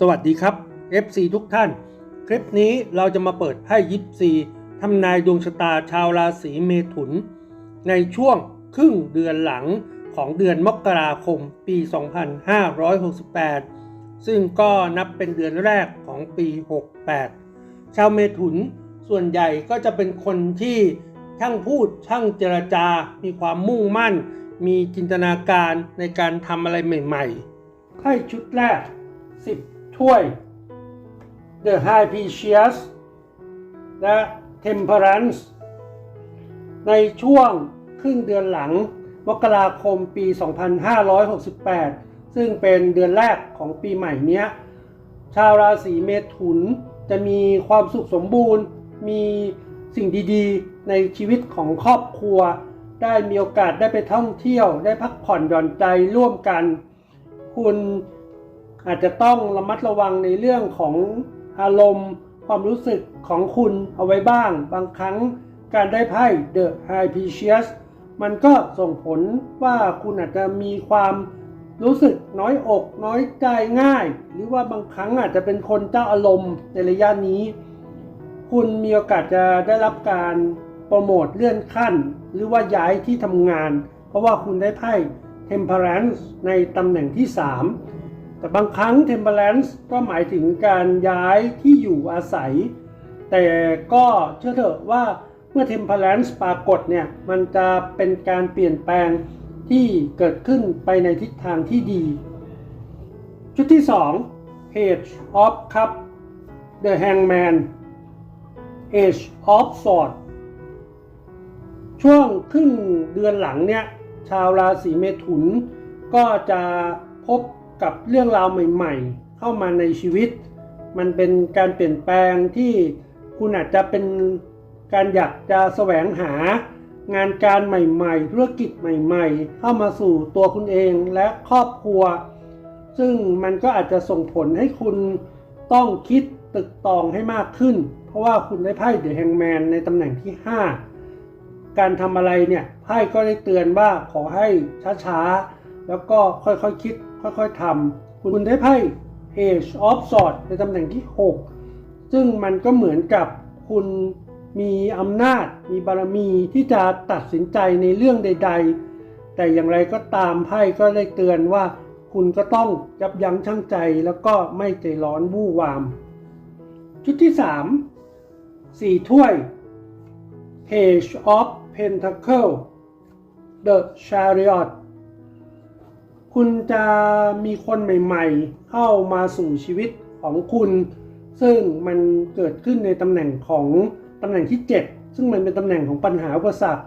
สวัสดีครับ FC ทุกท่าน คลิปนี้เราจะมาเปิดไพ่ยิปซีทำนายดวงชะตาชาวราศีเมถุน ในช่วงครึ่งเดือนหลังของเดือนมกราคมปี 2568 ซึ่งก็นับเป็นเดือนแรกของปี 68 ชาวเมถุนส่วนใหญ่ก็จะเป็นคนที่ช่างพูดช่างเจรจา มีความมุ่งมั่น มีจินตนาการในการทำอะไรใหม่ ๆไพ่ชุดแรก10 ถ้วย The High p r e c i o u s และ Temperance ในช่วงครึ่งเดือนหลังมกราคมปี 2568 ซึ่งเป็นเดือนแรกของปีใหม่เนี้ยชาวราศีเมถุนจะมีความสุขสมบูรณ์ มีสิ่งดีๆ ในชีวิตของครอบครัว ได้มีโอกาสได้ไปท่องเที่ยว ได้พักผ่อนหย่อนใจร่วมกัน คุณ อาจจะต้องระมัดระวังในเรื่องของอารมณ์ ความรู้สึกของคุณเอาไว้บ้าง บางครั้งการได้ไพ่ The High p r e c i o u s มันก็ส่งผลว่าคุณอาจจะมีความรู้สึกน้อยอกน้อยใจง่าย หรือว่าบางครั้งอาจจะเป็นคนเจ้าอารมณ์ในระยะนี้ คุณมีโอกาสจะได้รับการโปรโมทเลื่อนขั้น หรือว่าย้ายที่ทำงาน เพราะว่าคุณได้ไพ่ Temperance ในตำแหน่งที่ 3 แต่บางครั้ง Temperance ก็หมายถึงการย้ายที่อยู่อาศัย แต่ก็เชื่อเถอะว่าเมื่อ Temperance ปรากฏเนี่ย มันจะเป็นการเปลี่ยนแปลงที่เกิดขึ้นไปในทิศทางที่ดี ชุดที่ 2 Page of Cup The Hangman Age of sword ช่วงครึ่งเดือนหลังเนี่ย ชาวราศีเมถุนก็จะพบ กับเรื่องราวใหม่ ๆ เข้ามาในชีวิต มันเป็นการเปลี่ยนแปลงที่คุณอาจจะเป็นการอยากจะแสวงหางานการใหม่ๆ ธุรกิจใหม่ ๆ เข้ามาสู่ตัวคุณเองและครอบครัว ซึ่งมันก็อาจจะส่งผลให้คุณต้องคิดตึกตองให้มากขึ้น เพราะว่าคุณได้ไพ่เดอะแฮงแมนในตำแหน่งที่ 5 การทำอะไรเนี่ยไพ่ก็ได้เตือนว่าขอให้ช้าๆ แล้วก็ค่อยๆคคิด ค่อยๆทำคุณได้ไพ่ Age of Swords ในตำแหน่งที่ 6 ซึ่งมันก็เหมือนกับคุณมีอำนาจ มีบารมีที่จะตัดสินใจในเรื่องใด ๆ แต่อย่างไรก็ตามไพ่ก็ได้เตือนว่า คุณก็ต้องยับยั้งชั่งใจแล้วก็ไม่ใจร้อนวู่วาม ชุดที่3สี่ถ้วย Page of Pentacle The Chariot คุณจะมีคนใหม่ๆ เข้ามาสู่ชีวิตของคุณ ซึ่งมันเกิดขึ้นในตำแหน่งของตำแหน่งที่ 7 ซึ่งมันเป็นตำแหน่งของปัญหาอุปสรรค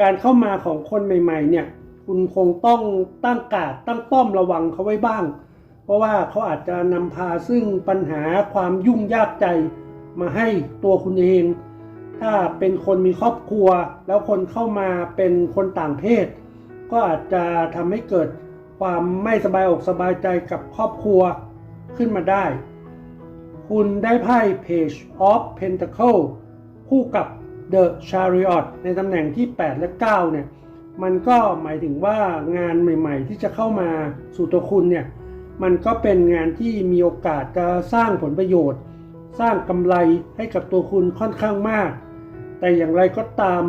การเข้ามาของคนใหม่ ๆ เนี่ย คุณคงต้องตั้งกาดตั้งป้อมระวังเขาไว้บ้าง เพราะว่าเขาอาจจะนำพาซึ่งปัญหาความยุ่งยากใจมาให้ตัวคุณเอง ถ้าเป็นคนมีครอบครัว แล้วคนเข้ามาเป็นคนต่างเพศ ก็อาจจะทำให้เกิดความไม่สบายอกสบายใจกับครอบครัวขึ้นมาได้ คุณได้ไพ่ Page of Pentacle คู่กับ The Chariot ในตำแหน่งที่ 8 และ 9 เนี่ย มันก็หมายถึงว่างานใหม่ ๆ ที่จะเข้ามาสู่ตัวคุณเนี่ย มันก็เป็นงานที่มีโอกาสจะสร้างผลประโยชน์ สร้างกำไรให้กับตัวคุณค่อนข้างมาก แต่อย่างไรก็ตาม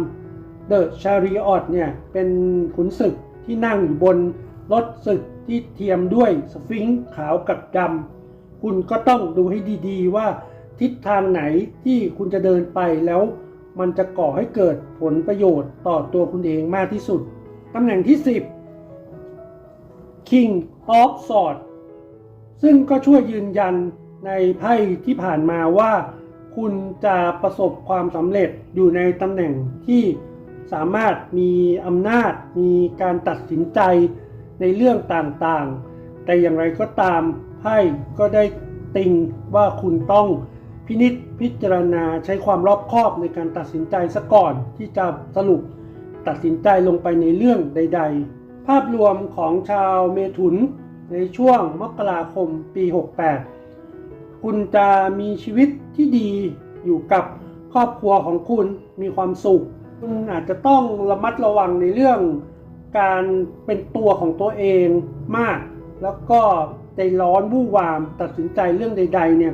The Chariot เนี่ยเป็นขุนศึกที่นั่งอยู่บนรถศึกที่เทียมด้วยสฟิงค์ขาวกับดำคุณก็ต้องดูให้ดีๆว่าทิศทางไหนที่คุณจะเดินไปแล้ว มันจะก่อให้เกิดผลประโยชน์ต่อตัวคุณเองมากที่สุด ตำแหน่งที่ 10 King of Swords ซึ่งก็ช่วยยืนยันในไพ่ที่ผ่านมาว่า คุณจะประสบความสำเร็จอยู่ในตำแหน่งที่ สามารถมีอำนาจมีการตัดสินใจในเรื่องต่างๆ แต่อย่างไรก็ตามไพ่ก็ได้ติงว่าคุณต้องพินิษพิจารณาใช้ความรอบคอบในการตัดสินใจซะก่อนที่จะสรุปตัดสินใจลงไปในเรื่องใด ๆ ภาพรวมของชาวเมถุนในช่วงมกราคมปี 68 คุณจะมีชีวิตที่ดีอยู่กับครอบครัวของคุณมีความสุข คุณอาจจะต้องระมัดระวังในเรื่องการเป็นตัวของตัวเองมาก แล้วก็ใจร้อนวู่วามตัดสินใจเรื่องใด ๆ เนี่ย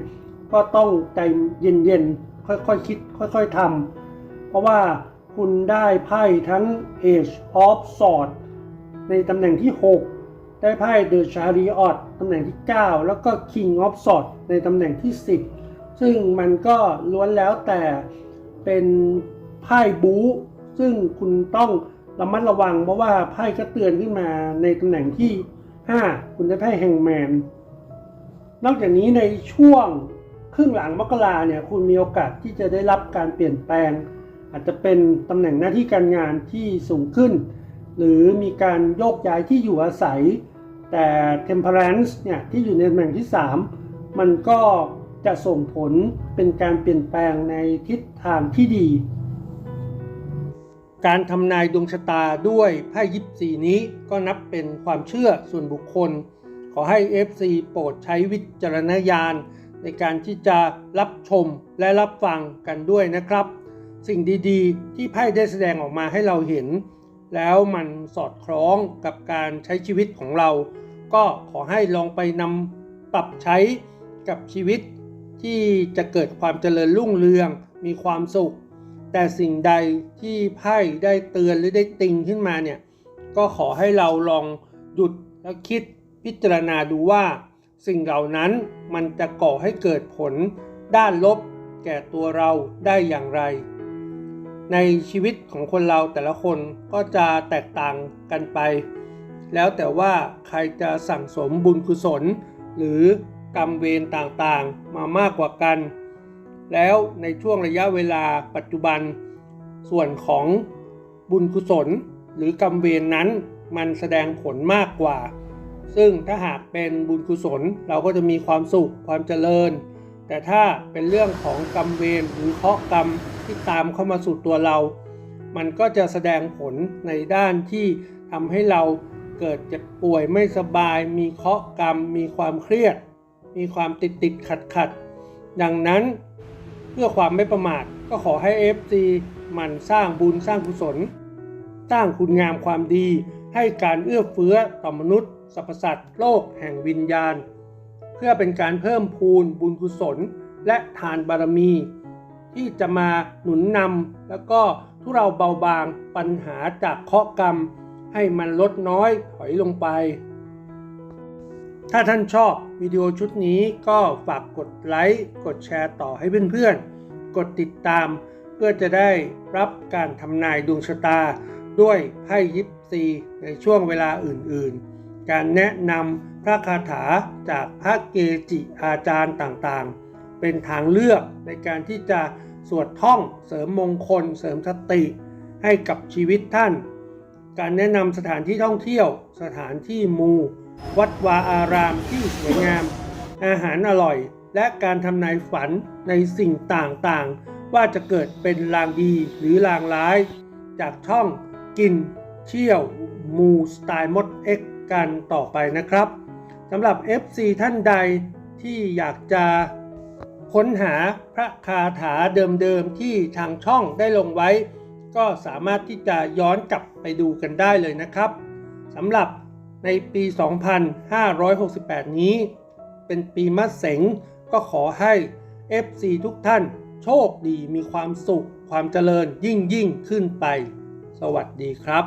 ก็ต้องใจเย็นๆค่อยๆคคิดค่อยๆทำเพราะว่าคุณได้ไพ่ทั้ง Age of Swords ในตำแหน่งที่ 6 ได้ไพ่ The Chariot ตำแหน่งที่ 9 แล้วก็ King of Swords ในตำแหน่งที่ 10 ซึ่งมันก็ล้วนแล้วแต่เป็น ไพ่บู๊ซึ่งคุณต้องระมัดระวัง เพราะว่าไพ่ก็เตือนขึ้นมาในตำแหน่งที่ 5 คุณได้ไพ่แฮงแมนนอกจากนี้ในช่วงครึ่งหลังมกราเนี่ยคุณมีโอกาสที่จะได้รับการเปลี่ยนแปลง อาจจะเป็นตำแหน่งหน้าที่การงานที่สูงขึ้น หรือมีการโยกย้ายที่อยู่อาศัย แต่ temperance เนี่ยที่อยู่ในตำแหน่งที่ 3 มันก็จะส่งผลเป็นการเปลี่ยนแปลงในทิศทางที่ดี การทำนายดวงชะตาด้วยไพ่ยิปซีนี้ก็นับเป็นความเชื่อส่วนบุคคล ขอให้ FC โปรดใช้วิจารณญาณ ในการที่จะรับชมและรับฟังกันด้วยนะครับ สิ่งดีๆ ที่ไพ่ได้แสดงออกมาให้เราเห็น แล้วมันสอดคล้องกับการใช้ชีวิตของเรา ก็ขอให้ลองไปนำปรับใช้กับชีวิตที่จะเกิดความเจริญรุ่งเรือง มีความสุข แต่สิ่งใดที่ไพ่ได้เตือนหรือได้ติงขึ้นมาเนี่ยก็ขอให้เราลองหยุดแล้วคิดพิจารณาดูว่า สิ่งเหล่านั้นมันจะก่อให้เกิดผลด้านลบแก่ตัวเราได้อย่างไร ในชีวิตของคนเราแต่ละคนก็จะแตกต่างกันไป แล้วแต่ว่าใครจะสั่งสมบุญกุศล หรือกรรมเวรต่างๆ มามากกว่ากัน แล้วในช่วงระยะเวลาปัจจุบัน ส่วนของบุญกุศลหรือกรรมเวรนนั้นมันแสดงผลมากกว่า ซึ่งถ้าหากเป็นบุญกุศลเราก็จะมีความสุขความเจริญ แต่ถ้าเป็นเรื่องของกรรมเวรหรือเคราะห์กรรมที่ตามเข้ามาสู่ตัวเรา มันก็จะแสดงผลในด้านที่ทำให้เราเกิดเจ็บป่วยไม่สบาย มีเคราะห์กรรม มีความเครียด มีความติดติดขัดขัดดังนั้น พื่อความไม่ประมาทก็ขอให้ FC มันสร้างบุญสร้างกุศล สร้างคุณงามความดี ให้การเอื้อเฟื้อต่อมนุษย์สรรพสัตว์โลกแห่งวิญญาณ เพื่อเป็นการเพิ่มพูนบุญกุศล และทานบารมี ที่จะมาหนุนนำแล้วก็ทุเราเบาบางปัญหาจากเคราะกรรม ให้มันลดน้อยถอยลงไป ถ้าท่านชอบวิดีโอชุดนี้ก็ฝากกดไลค์กดแชร์ต่อให้เพื่อนๆ กดติดตาม เพื่อจะได้รับการทำนายดวงชะตา ด้วยไพ่ยิปซีในช่วงเวลาอื่นๆ การแนะนำพระคาถาจากพระเกจิอาจารย์ต่างๆ เป็นทางเลือกในการที่จะสวดท่องเสริมมงคล เสริมสติให้กับชีวิตท่าน การแนะนำสถานที่ท่องเที่ยว สถานที่มู วัดวาอารามที่สวยงาม อาหารอร่อย และการทำนายฝันในสิ่งต่างๆ ว่าจะเกิดเป็นลางดีหรือลางร้าย จากช่องกินเชี่ยวมูสไตล์มดเอ็กกันต่อไปนะครับสำหรับ FC ท่านใดที่อยากจะค้นหาพระคาถาเดิมๆที่ทางช่องได้ลงไว้ ก็สามารถที่จะย้อนกลับไปดูกันได้เลยนะครับสำหรับ ในปี 2568 นี้ เป็นปีมะเสงก็ขอให้ FC ทุกท่านโชคดีมีความสุข ความเจริญยิ่งยิ่งขึ้นไป สวัสดีครับ